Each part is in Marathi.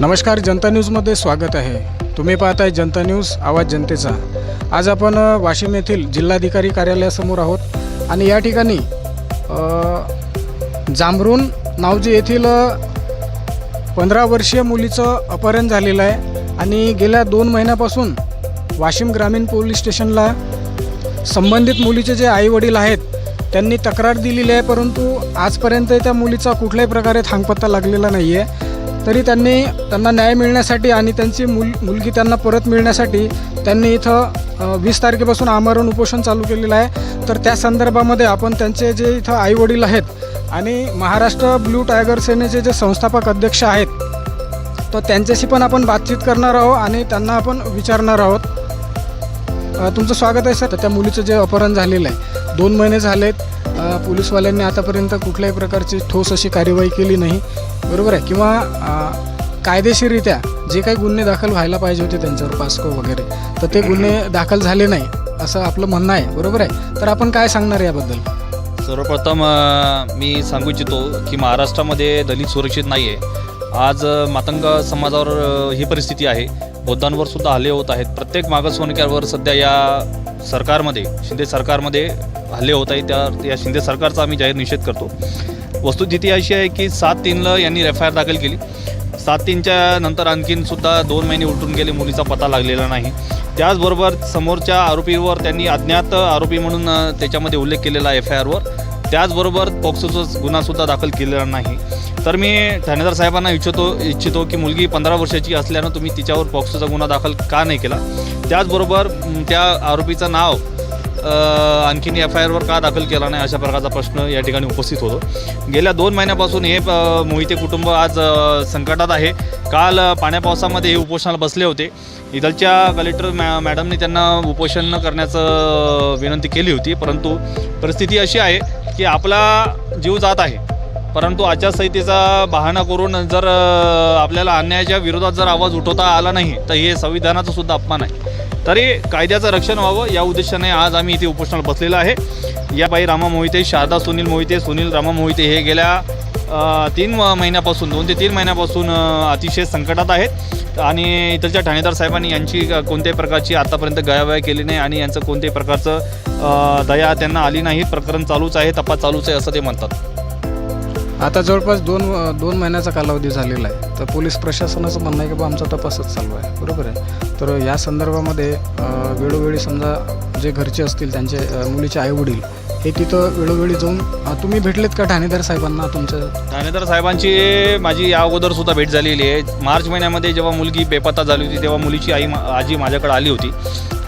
नमस्कार जनता न्यूजमध्ये स्वागत आहे. तुम्ही पाहताय जनता न्यूज आवाज जनतेचा. आज आपण वाशिम येथील जिल्हाधिकारी कार्यालयासमोर आहोत. आणि या ठिकाणी जांभरून नावजी येथील पंधरा वर्षीय मुलीचं अपहरण झालेलं आहे. आणि गेल्या दोन महिन्यापासून वाशिम ग्रामीण पोलीस स्टेशनला संबंधित मुलीचे जे आईवडील आहेत त्यांनी तक्रार दिलेली आहे. परंतु आजपर्यंत त्या मुलीचा कुठल्याही प्रकारे थांगपत्ता लागलेला नाही आहे तरी त्यांनी त्यांना न्याय मिळण्यासाठी आणि त्यांची मुल मुलगी त्यांना परत मिळण्यासाठी त्यांनी इथं वीस तारखेपासून आमरण उपोषण चालू केलेलं आहे. तर त्या संदर्भामध्ये आपण त्यांचे जे इथं आईवडील आहेत आणि महाराष्ट्र ब्लू टायगर सेनेचे जे संस्थापक अध्यक्ष आहेत तर त्यांच्याशी पण आपण बातचीत करणार आहोत आणि त्यांना आपण विचारणार आहोत. तुमचं स्वागत आहे सर. त्या मुलीचं जे अपहरण झालेलं आहे दोन महिने झालेत. अ, पोलीसवाल्यांनी आतापर्यंत कुठल्याही प्रकारची ठोस अशी कार्यवाही केली नाही. बरोबर आहे. किंवा कायदेशीररित्या जे काही गुन्हे दाखल व्हायला पाहिजे होते त्यांच्यावर पास्को वगैरे तर ते गुन्हे दाखल झाले नाही असं आपलं म्हणणं आहे. बरोबर आहे. तर आपण काय सांगणार याबद्दल? सर्वप्रथम मी सांगू इच्छितो की महाराष्ट्रामध्ये दलित सुरक्षित नाही आहे आज मातंग समाजावर ही परिस्थिती आहे. बौद्धांवर सुद्धा हल्ले होत आहेत. प्रत्येक मागासवर्गीयांवर सध्या या सरकारमध्ये शिंदे सरकारमध्ये हल्ले होत आहेत. त्या या शिंदे सरकारचा आम्ही जाहीर निषेध करतो. वस्तुस्थिती अशी आहे की सात तीनला यांनी एफ आय आर दाखल केली. सात तीनच्या नंतर आणखीन सुद्धा दोन महिने उलटून गेले मुलीचा पत्ता लागलेला नाही. त्याचबरोबर समोरच्या आरोपीवर त्यांनी अज्ञात आरोपी म्हणून त्याच्यामध्ये उल्लेख केलेला एफ आय आरवर त्याचबरोबर पॉक्सोचा गुन्हासुद्धा दाखल केलेला नाही. तर मी ठाणेदार साहेबांना इच्छितो इच्छितो की मुलगी पंधरा वर्षाची असल्यानं तुम्ही तिच्यावर पॉक्सोचा गुन्हा दाखल का नाही केला? त्याचबरोबर त्या आरोपीचं नाव आणखीन एफ आय आरवर का दाखल केला नाही अशा प्रकारचा प्रश्न या ठिकाणी उपस्थित होतो. गेल्या दोन महिन्यापासून हे मोहिते कुटुंब आज संकटात आहे. काल पाण्यापावसामध्ये हे उपोषणाला बसले होते. इथलच्या कलेक्टर मॅ मॅडमने त्यांना उपोषण करण्याचं विनंती केली होती. परंतु परिस्थिती अशी आहे की आपला जीव जात आहे. परंतु आचारसंहितेचा बहाणा करून जर आपल्याला अन्यायाच्या विरोधात जर आवाज उठवता आला नाही तर हे संविधानाचा सुद्धा अपमान आहे. तरी कायद्याचं रक्षण व्हावं या उद्देशाने आज आम्ही इथे उपोषणाला बसलेलो आहे. या बाई रामा मोहिते शारदा सुनील मोहिते सुनील रामा मोहिते हे गेल्या तीन म- महिन्यापासून दोन ते तीन महिन्यापासून अतिशय संकटात आहेत. आणि इथलच्या ठाणेदार साहेबांनी यांची कोणत्याही प्रकारची आतापर्यंत गयावया केली नाही आणि यांचं कोणत्याही प्रकारचं दया त्यांना आली नाही. प्रकरण चालूच आहे तपास चालूच आहे असं ते म्हणतात. आता जवळपास दोन दोन महिन्याचा कालावधी झालेला आहे. तर पोलीस प्रशासनाचं म्हणणं आहे की बा आमचा तपासच चालू आहे. बरोबर आहे? तर या संदर्भामध्ये वेळोवेळी समजा जे घरचे असतील त्यांचे मुलीचे आईवडील हे तिथं वेळोवेळी जाऊन तुम्ही भेटलेत का ठाणेदार साहेबांना तुमच्या ठाणेदार साहेबांची माझी या अगोदर सुद्धा भेट झालेली आहे. मार्च महिन्यामध्ये जेव्हा मुलगी बेपत्ता झाली होती तेव्हा मुलीची आई मा- आजी माझ्याकडे आली होती.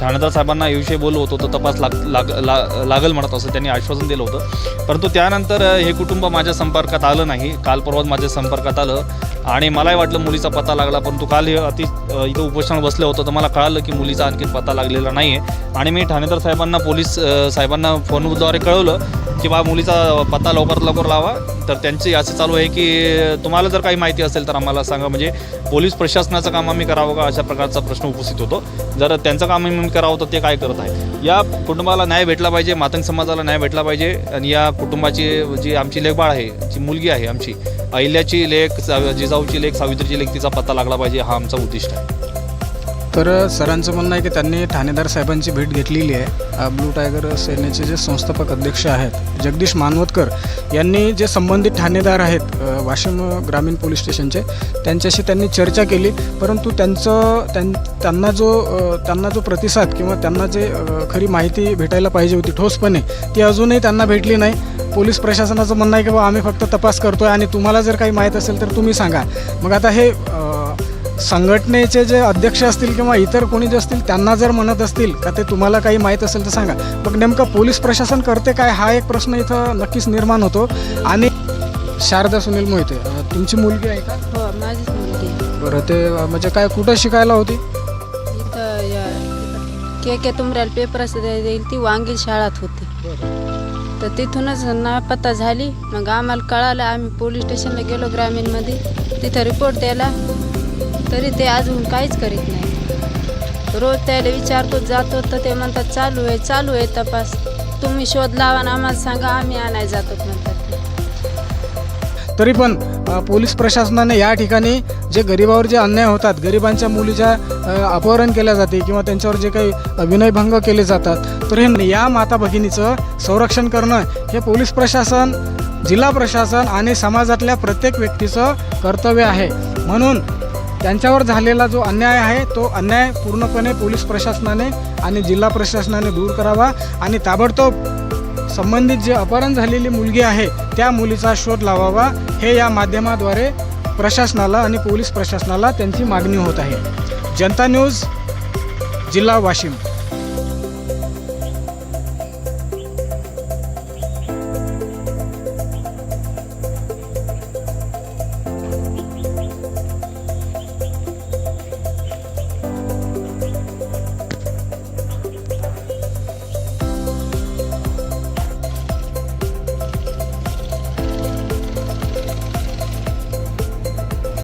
ठाणेदार साहेबांना याविषयी बोललो होतो तर तपास लाग लाग ला- लागल म्हणत असं त्यांनी आश्वासन दिलं होतं. परंतु त्यानंतर हे कुटुंब माझ्या संपर्कात आलं नाही. काल परवाच माझ्या संपर्कात आलं. आणि मलाही वाटलं मुलीचा पत्ता लागला परंतु काल हे अति इथं उपोषण बसलं होतं तर मला कळालं की मुलीचा आणखी पत्ता लागलेला नाही आहे आणि मी ठाणेदार साहेबांना पोलीस साहेबांना फोनद्वारे कळवलं. की बा मुलीचा पत्ता लवकरात लवकर लावा. तर त्यांची असं चालू आहे की तुम्हाला जर काही माहिती असेल तर आम्हाला सांगा. म्हणजे पोलीस प्रशासनाचं काम आम्ही करावं का? अशा प्रकारचा प्रश्न उपस्थित होतो. जर त्यांचं काम आम्ही करावं तर ते काय करत आहे या कुटुंबाला न्याय भेटला पाहिजे मातंग समाजाला न्याय भेटला पाहिजे. आणि या कुटुंबाची जी आमची लेखबाळ आहे जी मुलगी आहे आमची अहिल्याची लेख जिजाऊची लेख सावित्रीची लेख तिचा पत्ता लागला पाहिजे. हा आमचा उद्दिष्ट आहे. तर सरांचं म्हणणं आहे की त्यांनी ठाणेदार साहेबांची भेट घेतलेली आहे. ब्लू टायगर सेनेचे जे संस्थापक अध्यक्ष आहेत जगदीश मानवतकर यांनी जे संबंधित ठाणेदार आहेत वाशिम ग्रामीण पोलीस स्टेशनचे त्यांच्याशी त्यांनी चर्चा केली. परंतु त्यांचं त्यां त्यांना जो त्यांना जो प्रतिसाद किंवा त्यांना जे खरी माहिती भेटायला पाहिजे होती ठोसपणे ती अजूनही त्यांना भेटली नाही. पोलीस प्रशासनाचं म्हणणं आहे की बा आम्ही फक्त तपास करतो आहे आणि तुम्हाला जर काही माहीत असेल तर तुम्ही सांगा. मग आता हे संघटनेचे जे अध्यक्ष असतील किंवा इतर कोणी जे असतील त्यांना जर म्हणत असतील का ते तुम्हाला काही माहीत असेल तर सांगा. मग नेमकं पोलीस प्रशासन करते काय हा एक प्रश्न इथं नक्कीच निर्माण होतो. आणि शारदा सुनील मोहिते तुमची मुलगी आहे का? हो माझीच मुलगी. बरं ते म्हणजे काय कुठं शिकायला होती? इथं या के के तुमऱ्याला पेपर असं द्यायला देईल ती वांगी शाळात होती. तर तिथूनच नापत्ता झाली. मग आम्हाला कळालं आम्ही पोलीस स्टेशनला गेलो ग्रामीणमध्ये. तिथं रिपोर्ट द्यायला. तरी ते अजून काहीच करीत नाही. रोज त्याला विचारतो जातो तर ते म्हणतात चालू आहे चालू आहे तपास. तुम्ही शोध लावा आणि आम्हाला सांगा आम्ही आणायला जातो म्हणतात तरी पण पोलीस प्रशासनाने या ठिकाणी जे गरिबावर जे अन्याय होतात गरिबांच्या मुलीच्या अपहरण केल्या जाते किंवा त्यांच्यावर जे काही विनयभंग केले जातात तर हे या माता भगिनीचं संरक्षण करणं हे पोलीस प्रशासन जिल्हा प्रशासन आणि समाजातल्या प्रत्येक व्यक्तीचं कर्तव्य आहे. म्हणून त्यांच्यावर झालेला जो अन्याय आहे तो अन्याय पूर्णपणे पोलीस प्रशासनाने आणि जिल्हा प्रशासनाने दूर करावा आणि ताबडतोब संबंधित जे अपहरण झालेली मुलगी आहे त्या मुलीचा शोध लावावा. हे या माध्यमाद्वारे प्रशासनाला आणि पोलीस प्रशासनाला त्यांची मागणी होत आहे. जनता न्यूज जिल्हा वाशिम.